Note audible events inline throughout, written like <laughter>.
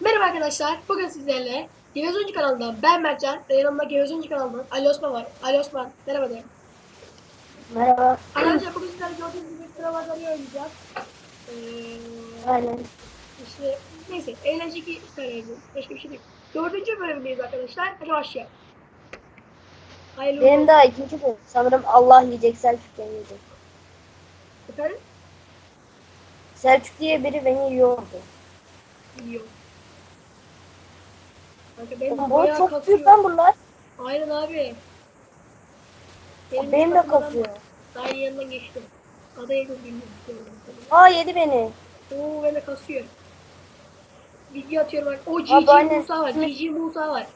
Merhaba arkadaşlar. Bugün sizlerle Gevezoncu kanalından ben Mertcan ve yanımda Gevezoncu kanalından Ali Osman var. Ali Osman merhaba de. Merhaba. Arkadaşlar bugün sizlerle gördüğünüz gibi sıralamayı oynayacağız. Ee, Aynen. işte neyse eğlenceli söyleyeceğiz. Başka bir şey değil. Dördüncü bölümdeyiz arkadaşlar. Hadi başlayalım. Hayırlı Benim olsun. daha ikinci bölüm. Sanırım Allah yiyecek Selçuk beni yiyecek. Efendim? Selçuk diye biri beni yiyordu. Yiyor. Kanka benim Oğlum, bayağı çok kasıyor. büyük lan bunlar. Aynen abi. Benim de kasmadan kasıyor. Daha iyi yanından geçti. Adaya gördüğümü Aa yedi beni. Oo beni kasıyor. Video atıyorum bak. O Abi GG. Musa var. Şimdi- GG Musa var.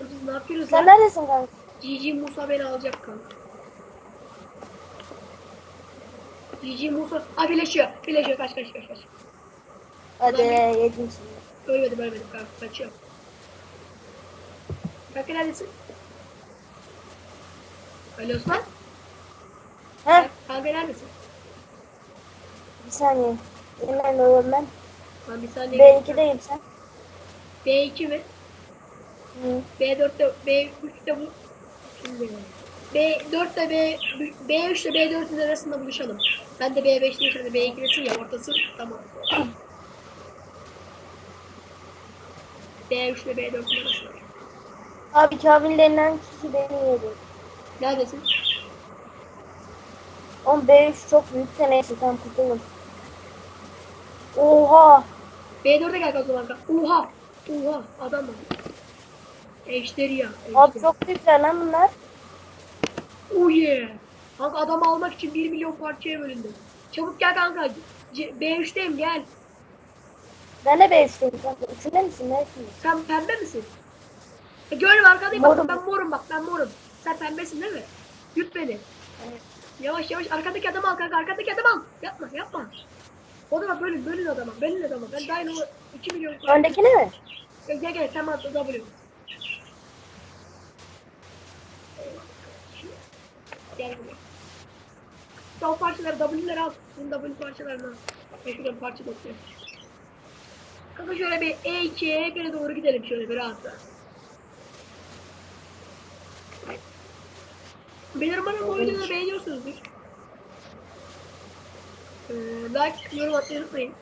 Biz ne yapıyoruz Sen lan? neredesin kanka? GG Musa beni alacak kanka. GG Musa. Aa birleşiyor. Birleşiyor. Kaç kaç kaç kaç. Hadi yedim şimdi. Ölmedim ölmedim kanka. Kaçıyorum. Kanka neredesin? Ali Osman. Heh Kanka neredesin? bir saniye. Nerede oğlum ben? Lan bir saniye. B2'deyim sen. B2 mi? Hı. B4'te B3'te bu şimdi B4'te B B3 ile B4'ün arasında buluşalım. Ben de B5'teyim sen de B2'desin ya ortası tamam. B3 ile B4'ün arasında. Abi Kamil denilen kişi beni yedi. Neredesin? Oğlum B3 çok büyük de neyse tam kurtuldum. Oha. B4'e gel o zaman. Oha! Oha! Adam var. Eşleri ya. Abi çok büyükler lan bunlar. Oh yeah! Kanka adamı almak için 1 milyon parçaya bölündü. Çabuk gel kanka. C- B3'teyim gel. Ben de B3'teyim kanka. Üçünde misin? Neresin? Sen pembe misin? E, Görüm arkadayım bak Morum. ben morum bak ben morum. Sen pembesin değil mi? Yut beni. Evet. Yavaş yavaş arkadaki adamı al kanka arkadaki adamı al. Yapma yapma. O da bölün bölün adamı bölün adamı. Ben daha yeni o 2 milyon. Öndekine mi? Gel gel gel sen bana W. Gel buraya. Ya o parçaları W'leri al. Bunun W parçalarını al. Ben şuradan parça topluyorum. Kanka şöyle bir E2'ye göre doğru gidelim şöyle bir rahat rahat. Benim umarım bu videoları beğeniyorsunuzdur. Ee, like, yorum atmayı unutmayın.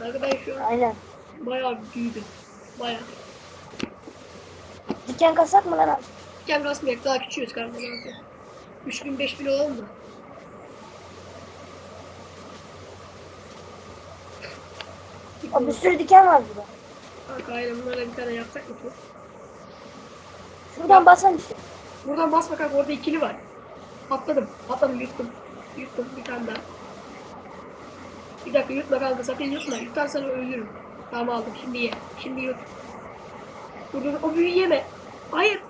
An Aynen. bayağı büyüdüm. Bayağı. Diken kasak mı lan abi? Diken kasmayak daha küçüğüz yapayım? 3000 5000 olalım da. Abi bir sürü diken var burada. Kanka aynen bunlara bir tane yapsak mı ki? Şuradan basan işte. Buradan bas bakalım orada ikili var. Atladım. Atladım yuttum. Yuttum bir tane daha. Bir dakika yutma kanka sakın yutma. Yutarsan ölürüm. Tamam aldım şimdi ye. Şimdi yut. Dur dur o büyüyü yeme. Hayır.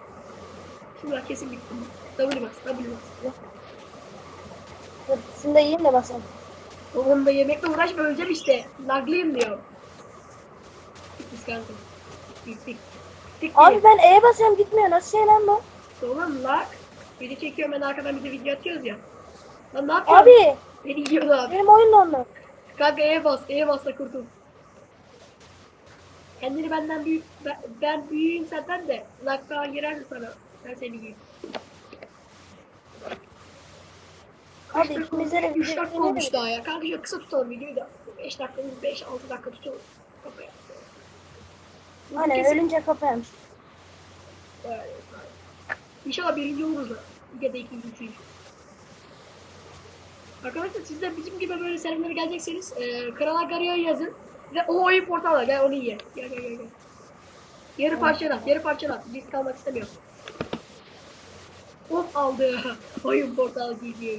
Şimdi bak kesin bitti. W bas. W bas. Dur, şunu da yiyeyim de basan. Oğlum da yemekle uğraşma öleceğim işte. Laglıyım diyor. Bitmiş kanka. Bittik. Bittik Abi ben E'ye basıyorum gitmiyor. Nasıl şey lan bu? Oğlum lag. Video çekiyorum ben arkadan bir de video atıyoruz ya. Lan ne yapıyorsun? Abi Beni yiyorlar. benim oyun dondu. Kanka E'ye bas. E'ye bas da kurtul. Kendini benden büyük, ben, ben büyüğüm senden de. Lag falan girerse sana. Ben seni yiyeyim. Kaç Abi dakika ikimize de olmuş? 3 video dakika olmuş daha ya. Kanka şöyle kısa tutalım videoyu da. 5 dakikamız 5-6 dakika tutalım. Kafaya. Aynen Kesin- ölünce kapaymış. Evet. İnşallah birinci oluruz da. Ya da ikinci, üçüncü. Arkadaşlar siz de bizim gibi böyle serverlere gelecekseniz e, Kral Garı'ya yazın. Ve o oyun portalı gel onu ye. Gel gel gel. gel. Yarı parçalat, yarı parçalat. Risk almak istemiyorum. Hop aldı. <laughs> oyun portalı gidiyor.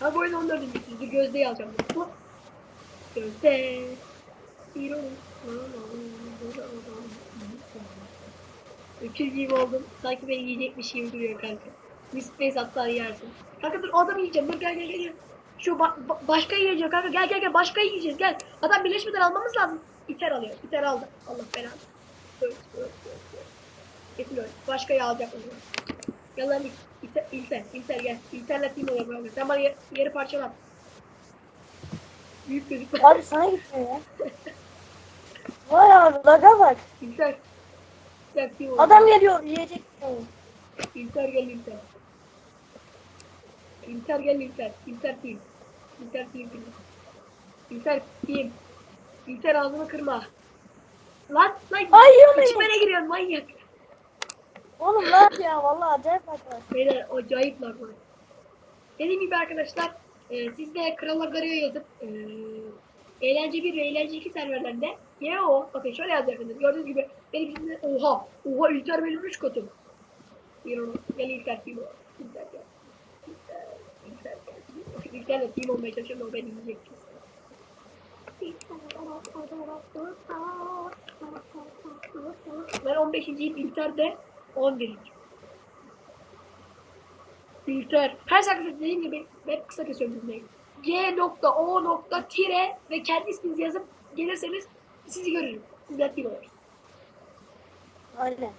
Ha bu oyun 14. Dur Gözde'yi alacağım. Hop. Gözde. Hero. Öküz gibi oldum. Sanki beni yiyecekmiş gibi duruyor kanka. Mispace hatta yersin. Kanka dur o adamı yiyeceğim. Dur gel gel gel. Şu ba- ba- başka yiyeceğim kanka. Gel gel gel. Başka yiyeceğiz gel. Adam birleşmeden almamız lazım. İter alıyor. İter aldı. Allah belanı. Öl, öl, öl. Başkayı alacak o. Gel lan İlter, İlter, İlter gel. İlter'le team olalım kanka. Sen bana yer- yeri parçalat. Büyük çocuk. Abi sana gitmiyor ya. Vay abi laga bak. İlter. İlter kim oldu? Adam geliyor yiyecek. İlter gel İlter. İlter gel İlter. İlter team. İlter team team. İlter team. İlter ağzını kırma. Lan lan. Ay, İçime giriyorsun manyak. Oğlum lan ya vallahi acayip bak var. Beyler acayip lag var. Dediğim gibi arkadaşlar e, siz de Krala Garı'ya yazıp e, eğlence 1 ve eğlence 2 serverlerinde YO bakın şöyle yazacaksınız. Gördüğünüz gibi benim şimdi oha oha İlter benim 3 katım. Gel İlter team ol. İlter gel. İlter, İlter gel. İlter'le team olmaya çalışıyorum o beni yiyecek. Ben 15.yim İlter de 11. Filter. Her seferinde dediğim gibi ben kısa kesiyorum cümleyi. G nokta O nokta tire ve kendi isminizi yazıp gelirseniz sizi görürüm. Sizler team oluruz. Aynen.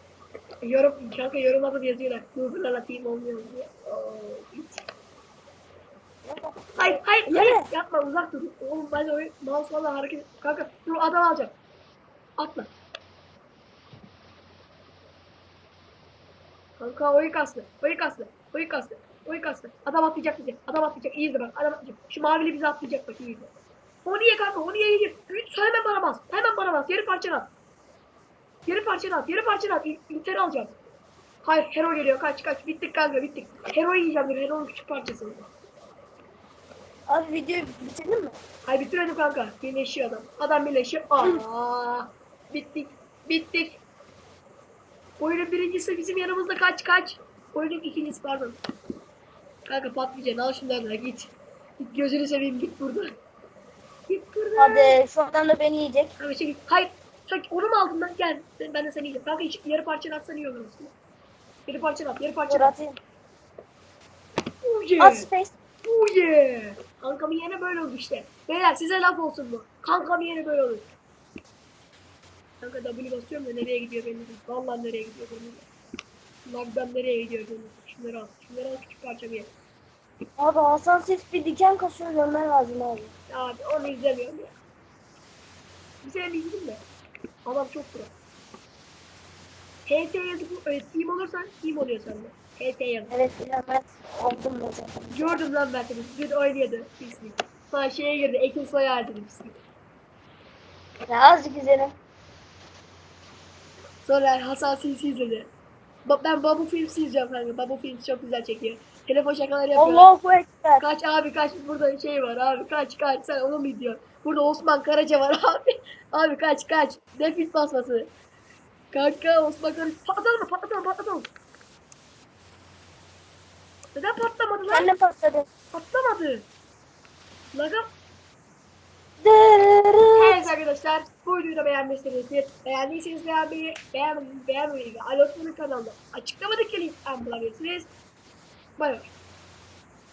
Yorum, kanka yorumlarda da yazıyorlar. Google'larla team olmuyor diye. Oo, hiç. Hayır, hayır, hayır. Yapma uzak dur. Oğlum ben oyun mouse valla hareket Kanka dur adam alacağım. Atla. Kanka oyun kastı. Oyun kastı. Oyun kastı. Oyun kastı. Adam atlayacak bize. Adam atlayacak. İyi izle bak. Adam atlayacak. Şu mavili bize atlayacak bak. iyi izle. Onu ye kanka. Onu ye ye. Üç hemen bana bas. Hemen bana bas. Yarı parçana at. Yarı parçana at. Yarı parçana at. İn- İnter alacağım. Hayır. Hero geliyor. Kaç kaç. Bittik kanka. Bittik. Hero'yu yiyeceğim. Hero'nun küçük parçası. Abi videoyu bitirdin mi? Hay bitirelim kanka. Birleşiyor adam. Adam birleşiyor. Aa, <laughs> bittik. Bittik. Oyunun birincisi bizim yanımızda kaç kaç. Oyunun ikincisi pardon. Kanka patlayacaksın. Al şunları da git. Git gözünü seveyim git buradan. Git buradan. Hadi şu adam da beni yiyecek. Kanka şey. Hayır. Sen onu mu aldın lan? Gel. Ben ben de seni yiyeceğim. Kanka hiç yarı parçanı atsan iyi olur aslında. Yarı parçanı at. Yarı Dur parçanı at. atayım. Oh yeah. At space. Oh yeah. Kankamın yerine böyle oldu işte. Beyler size laf olsun bu. Kankamın yerine böyle olur. Kanka W basıyorum da nereye gidiyor belli değil. Vallahi nereye gidiyor belli değil. Lagdan nereye gidiyor belli değil. Şunları al. Şunları al küçük parça bir yer. Abi Hasan Sif bir diken kasıyor görmen lazım abi. Abi onu izlemiyorum ya. Bir sene izledim de. Adam çok pro. HS yazıp e, team olursan team oluyor sende. HS yazıp. Evet bilemez. Oldum da zaten. Gördüm lan ben seni. Dün oynuyordu. Pislik. Sonra şeye girdi. Ekin soyar dedim pislik. Ya azıcık izledim. Sonra Hasan Sinsi izledi. Ba- ben Babu Films'i izliyorum kanka. Babu Films çok güzel çekiyor. Telefon şakaları yapıyor. Allahu Ekber. Kaç abi kaç burada şey var abi kaç kaç sen onu mu diyor. Burada Osman Karaca var <laughs> abi. Abi kaç kaç. Defil basması. Kanka Osman Karaca. Patlatalım mı patlatalım patlatalım. Neden patlamadı lan? Sen de patladın. Patlamadı. Laga. Evet arkadaşlar bu videoyu da beğenmişsinizdir. Beğendiyseniz beğenmeyi, beğenmeyi, beğenmeyi ve Ali Osman'ın kanalında açıklamadaki linkten bulabilirsiniz. Bay bay.